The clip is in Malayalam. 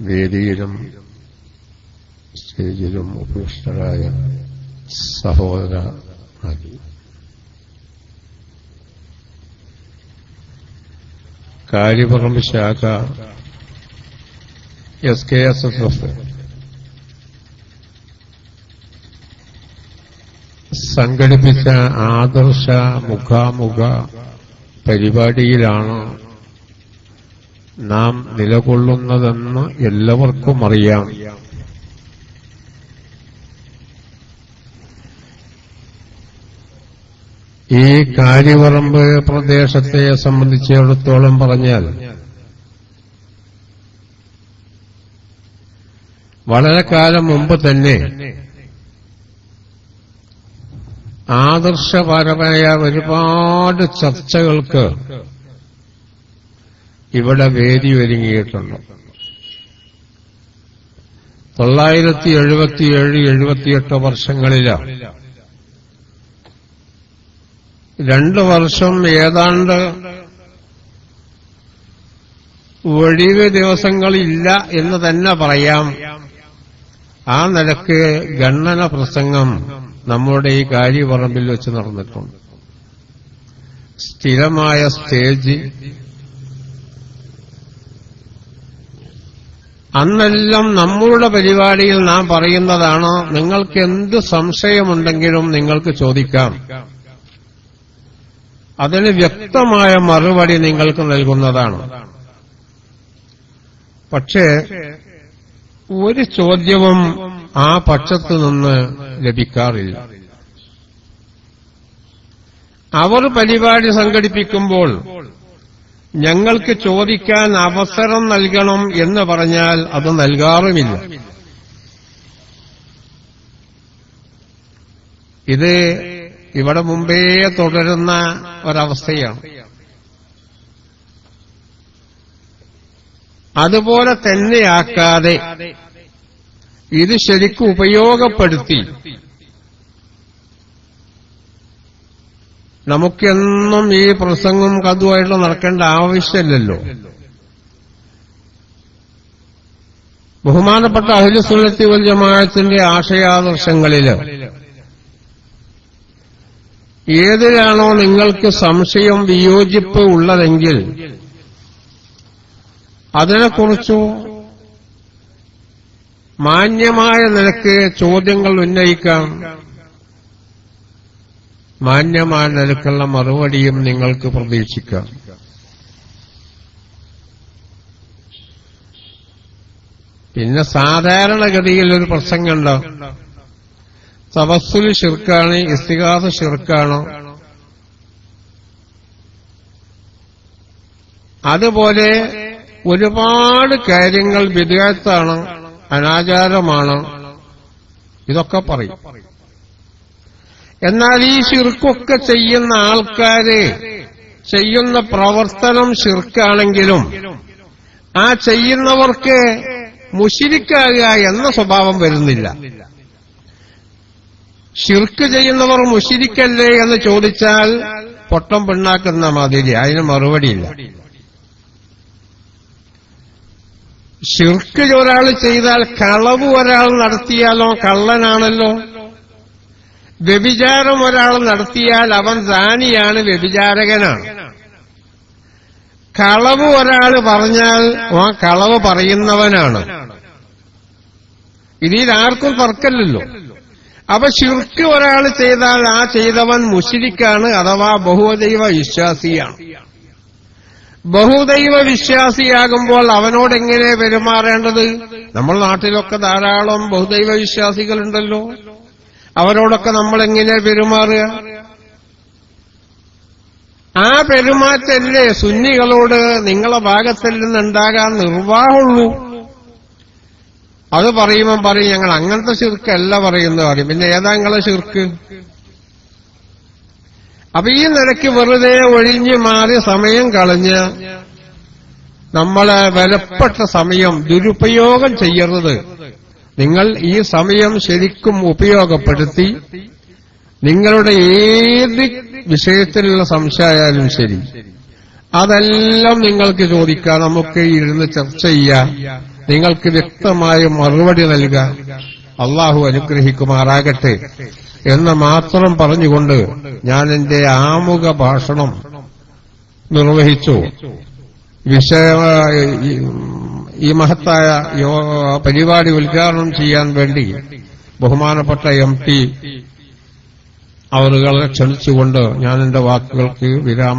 വേദിയിലും സ്റ്റേജിലും ഉപയുഷ്ടരായ സഹോദര കാര്യപുറം ശാഖ S K S S F. സംഘടിപ്പിച്ച ആദർശ മുഖാമുഖ പരിപാടിയിലാണ് നാം നിലകൊള്ളുന്നതെന്ന് എല്ലാവർക്കും അറിയാം. ഈ കാര്യപറമ്പ് പ്രദേശത്തെ സംബന്ധിച്ചിടത്തോളം പറഞ്ഞാൽ വളരെ കാലം മുമ്പ് തന്നെ ആദർശപരമായ ഒരുപാട് ചർച്ചകൾക്ക് ഇവിടെ വേദി ഒരുങ്ങിയിട്ടുണ്ട്. തൊള്ളായിരത്തി എഴുപത്തിയേഴ് എഴുപത്തിയെട്ട് വർഷങ്ങളിലാണ് രണ്ട് വർഷം ഏതാണ്ട് ഒഴിവ് ദിവസങ്ങളില്ല എന്ന് തന്നെ പറയാം. ആ നിലയ്ക്ക് ഗണ്ണന പ്രസംഗം നമ്മുടെ ഈ കാര്യപറമ്പിൽ വെച്ച് നടന്നിട്ടുണ്ട്. സ്ഥിരമായ സ്റ്റേജ് അന്നെല്ലാം നമ്മളുടെ പരിപാടിയിൽ നാം പറയുന്നതാണ് നിങ്ങൾക്ക് എന്ത് സംശയമുണ്ടെങ്കിലും നിങ്ങൾക്ക് ചോദിക്കാം. അതിന് വ്യക്തമായ മറുപടി നിങ്ങൾക്ക് നൽകുന്നതാണ്. പക്ഷേ ഒരു ചോദ്യവും ആ പക്ഷത്തു നിന്ന് ലഭിക്കാറില്ല. അവർ പരിപാടി സംഘടിപ്പിക്കുമ്പോൾ ഞങ്ങൾക്ക് ചോദിക്കാൻ അവസരം നൽകണം എന്ന് പറഞ്ഞാൽ അത് നൽകാറുമില്ല. ഇത് ഇവിടെ മുമ്പേ തുടരുന്ന ഒരവസ്ഥയാണ്. അതുപോലെ തന്നെയാക്കാതെ ഇത് ശരിക്കും ഉപയോഗപ്പെടുത്തി നമുക്കെന്നും ഈ പ്രസംഗം കതുമായിട്ട് നടക്കേണ്ട ആവശ്യമില്ലല്ലോ. ബഹുമാനപ്പെട്ട അഹിലുസുലത്തി വൽ ജമാഅത്തിന്റെ ആശയാദർശങ്ങളിൽ ഏതിലാണോ നിങ്ങൾക്ക് സംശയം വിയോജിപ്പ് ഉള്ളതെങ്കിൽ അതിനെക്കുറിച്ചു മാന്യമായ നിലയ്ക്ക് ചോദ്യങ്ങൾ ഉന്നയിക്കാം. മാന്യമായ നിലക്കുള്ള മറുപടിയും നിങ്ങൾക്ക് പ്രതീക്ഷിക്കാം. പിന്നെ സാധാരണഗതിയിൽ ഒരു പ്രസംഗമുണ്ടോ? തവസ്സുൽ ഷിർക്കാണ് ഇസ്തികാസ ഷിർക്കാണോ അതുപോലെ ഒരുപാട് കാര്യങ്ങൾ വിദേഹത്താണ് അനാചാരമാണ്? ഇതൊക്കെ പറയും. എന്നാൽ ഈ ശിർക്കൊക്കെ ചെയ്യുന്ന ആൾക്കാര് ചെയ്യുന്ന പ്രവർത്തനം ശിർക്കാണെങ്കിലും ആ ചെയ്യുന്നവർക്ക് മുഷിരിക്കാകുക എന്ന സ്വഭാവം വരുന്നില്ല. ശിർക്ക് ചെയ്യുന്നവർ മുഷിരിക്കല്ലേ എന്ന് ചോദിച്ചാൽ പൊട്ടം പിണ്ണാക്കുന്ന മാതിരി അതിന് മറുപടിയില്ല. ശിർക്ക് ഒരാൾ ചെയ്താൽ കളവ് ഒരാൾ നടത്തിയാലോ കള്ളനാണല്ലോ? വ്യഭിചാരം ഒരാൾ നടത്തിയാൽ അവൻ സാനിയാണ് വ്യഭിചാരകനാണ്. കളവ് ഒരാൾ പറഞ്ഞാൽ ആ കളവ് പറയുന്നവനാണ്. ഇതിൽ ആർക്കും തർക്കമില്ലല്ലോ. അപ്പൊ ശിർക്ക് ഒരാൾ ചെയ്താൽ ആ ചെയ്തവൻ മുഷിരിക്കാണ് അഥവാ ബഹുദൈവ വിശ്വാസിയാണ്. ബഹുദൈവ വിശ്വാസിയാകുമ്പോൾ അവനോട് എങ്ങനെ പെരുമാറേണ്ടത്? നമ്മൾ നാട്ടിലൊക്കെ ധാരാളം ബഹുദൈവ വിശ്വാസികളുണ്ടല്ലോ. അവരോടൊക്കെ നമ്മൾ എങ്ങനെ പെരുമാറുക? ആ പെരുമാറ്റല്ലേ സുന്നികളോട് നിങ്ങളെ ഭാഗത്തിൽ നിന്നുണ്ടാകാൻ നിർവാഹമുള്ളൂ. അത് പറയുമ്പം പറയും ഞങ്ങൾ അങ്ങനത്തെ ശിർക്കല്ല പറയുന്നത്. പറയും. പിന്നെ ഏതാ നിങ്ങളെ ശിർക്ക്? അപ്പൊ ഈ നിലയ്ക്ക് വെറുതെ ഒഴിഞ്ഞു മാറി സമയം കളഞ്ഞ് നമ്മളെ വിലപ്പെട്ട സമയം ദുരുപയോഗം ചെയ്യരുത്. നിങ്ങൾ ഈ സമയം ശരിക്കും ഉപയോഗപ്പെടുത്തി നിങ്ങളുടെ ഏത് വിഷയത്തിലുള്ള സംശയമായാലും ശരി. അതെല്ലാം നിങ്ങൾക്ക് ചോദിക്കാം. നമുക്ക് ഇരുന്ന് ചർച്ച ചെയ്യാം. നിങ്ങൾക്ക് വ്യക്തമായ മറുപടി നൽകുക അള്ളാഹു അനുഗ്രഹിക്കുമാറാകട്ടെ എന്ന് മാത്രം പറഞ്ഞുകൊണ്ട് ഞാൻ എന്റെ ആമുഖ ഭാഷണം നിർവഹിച്ചു. വിഷയ ഈ- മഹത്തായ പരിപാടി ഉദ്ഘാടനം ചെയ്യാൻ വേണ്ടി ബഹുമാനപ്പെട്ട എം പി അവരുകളെ ക്ഷണിച്ചുകൊണ്ട് ഞാൻ എന്റെ വാക്കുകൾക്ക് വിരാമം